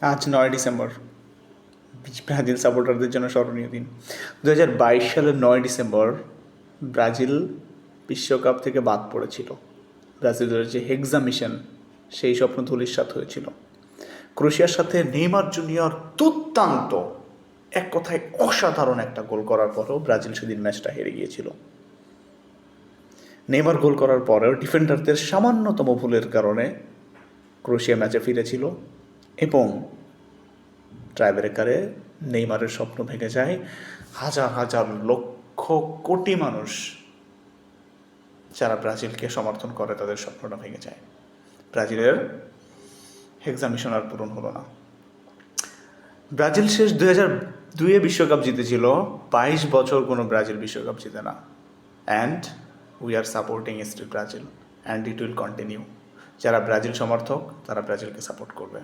আজ নয় December. Brazil সাপোর্টারদের জন্য স্মরণীয় দিন। দু হাজার বাইশ সালের নয় ডিসেম্বর ব্রাজিল বিশ্বকাপ থেকে বাদ পড়েছিল। ব্রাজিলের যে হেক্সা মিশন সেই স্বপ্ন ধূলিসাৎ হয়েছিল। ক্রোশিয়ার সাথে নেইমার জুনিয়র দুর্দান্ত, এক কথায় অসাধারণ একটা গোল করার পরেও ব্রাজিল সেদিন ম্যাচটা হেরে গিয়েছিল। নেইমার গোল করার পরেও ডিফেন্ডারদের সামান্যতম ভুলের কারণে ক্রোশিয়া ম্যাচে ফিরেছিল। এবং ট্রাইব্রেকারে নেইমারের স্বপ্ন ভেঙে যায়। হাজার হাজার লক্ষ কোটি মানুষ যারা ব্রাজিলকে সমর্থন করে তাদের স্বপ্নটা ভেঙে যায়। ব্রাজিলের এক্সামিশন আর পূরণ হলো না। ব্রাজিল শেষ দুই হাজার দুইয়ে বিশ্বকাপ জিতেছিল। বাইশ বছর কোনো ব্রাজিল বিশ্বকাপ জিতে না। And we are supporting still Brazil and it will continue যারা ব্রাজিল সমর্থক, তারা ব্রাজিলকে সাপোর্ট করবে।